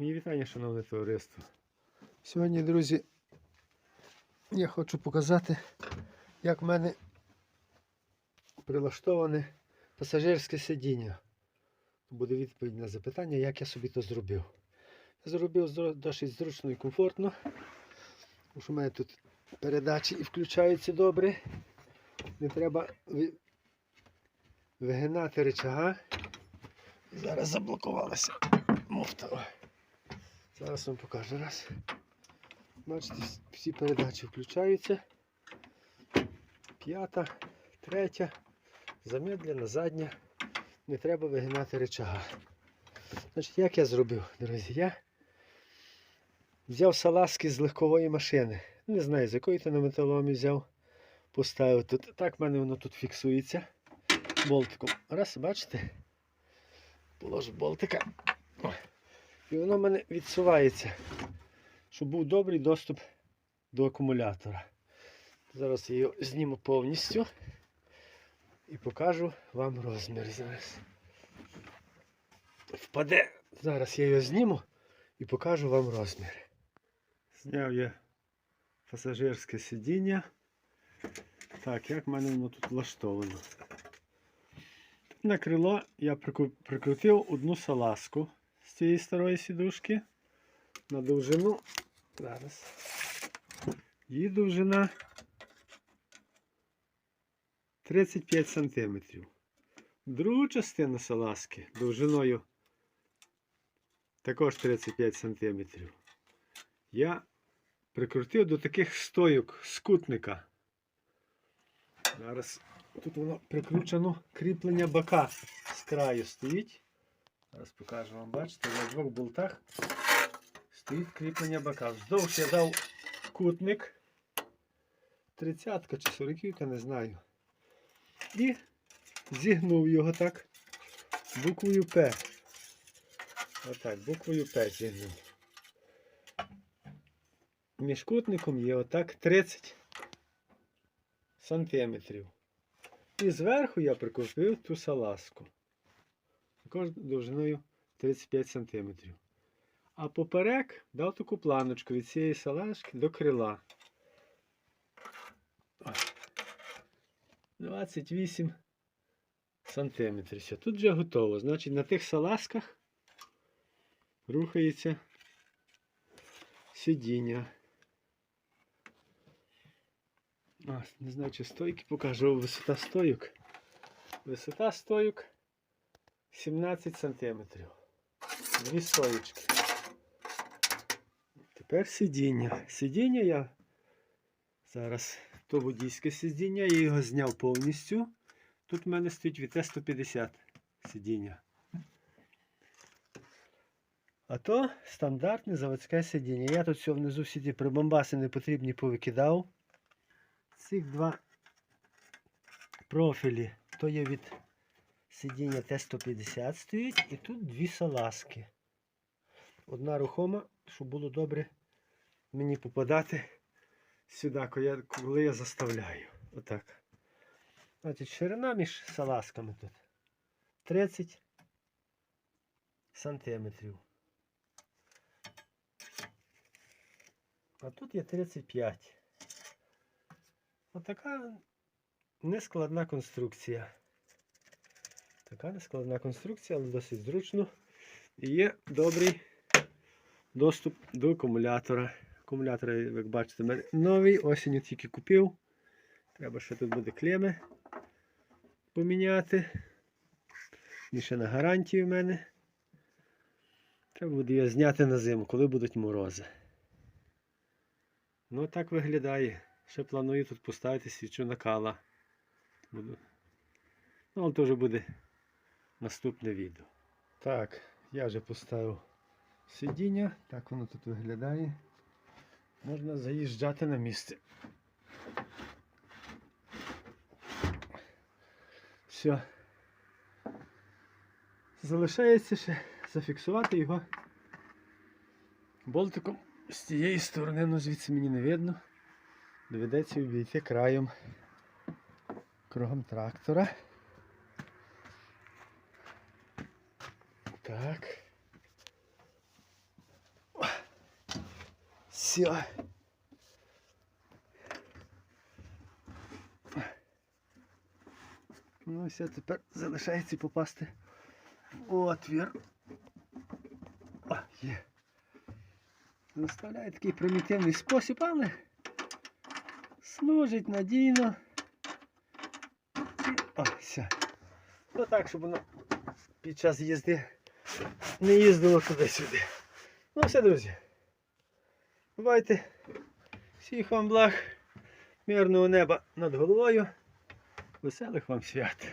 Мої вітання, шановне товариство. Сьогодні, друзі, я хочу показати, як в мене прилаштоване пасажирське сидіння. Буде відповідь на запитання, як я собі то зробив. Я зробив досить зручно і комфортно. В мене тут передачі і включаються добре. Не треба вигинати рычага. Зараз заблокувалася муфта. Зараз вам покажу раз. Бачите, всі передачі включаються. П'ята, третя, замедлена, задня. Не треба вигинати рычага. Значить, як я зробив, друзі? Я взяв салазки з легкової машини. Не знаю, з якої то на металомі взяв. Поставив тут. Так в мене воно тут фіксується. Болтиком. Раз, бачите? Положу болтика. І воно в мене відсувається, щоб був добрий доступ до акумулятора. Зараз я його зніму повністю і покажу вам розмір зараз. Впаде. Зараз я його зніму і покажу вам розмір. Зняв я пасажирське сидіння. Так, як в мене воно тут влаштовано. На крило я прикрутив одну салазку з цієї старої сідушки на довжину. Зараз. Її довжина 35 см. Другу частину салазки довжиною також 35 см. Я прикрутив до таких стойок скутника. Зараз тут воно прикручено кріплення бока з краю стоїть. Зараз покажу вам, бачите, на двох болтах стоїть кріплення бока. Вздовж я дав кутник. 30 чи 40, не знаю. І зігнув його так буквою П. Отак, буквою П зігнув. Між кутником є отак 30 сантиметрів. І зверху я прикрутив ту салазку. Також довжиною 35 см. А поперек дав таку планочку від цієї салазки до крила. 28 сантиметрів. Тут вже готово. Значить, на тих салазках рухається сидіння. А, не знаю, чи стойки покажу. Висота стойок. Висота стойок 17 сантиметрів. Дві стоїчки. Тепер сидіння. Сидіння я зараз то водійське сидіння, я його зняв повністю. Тут в мене стоїть VT 150 сидіння. А то стандартне заводське сидіння. Я тут все внизу всі ті прибамбаси непотрібні повикидав. Цих два профілі, то є від сидіння Т-150 стоїть, і тут дві салазки. Одна рухома, щоб було добре мені попадати сюди, коли я, заставляю. Отак. Значить, ширина між салазками тут 30 сантиметрів. А тут є 35. Отака нескладна конструкція. Така нескладна конструкція, але досить зручно. І є добрий доступ до акумулятора. Акумулятор, як бачите, в мене новий, осінню тільки купив. Треба ще тут буде клеми поміняти. І ще на гарантії в мене. Треба буде його зняти на зиму, коли будуть морози. Ну так виглядає. Ще планую тут поставити свічу накала. Буду. Ну, але вже буде наступне відео. Так, я вже поставив сидіння. Так воно тут виглядає. Можна заїжджати на місце. Все. Залишається ще зафіксувати його болтиком з цієї сторони, ну звідси мені не видно. Доведеться обійти краєм кругом трактора. Так. Все. Ну, все, тепер залишається попасти в отвір. О, є. Заставляє такий примітивний спосіб, але служить надійно. І- О, все. Ну так, щоб воно під час їзди не їздило туди-сюди. Ну все, друзі. Бувайте. Всіх вам благ, мирного неба над головою. Веселих вам свят.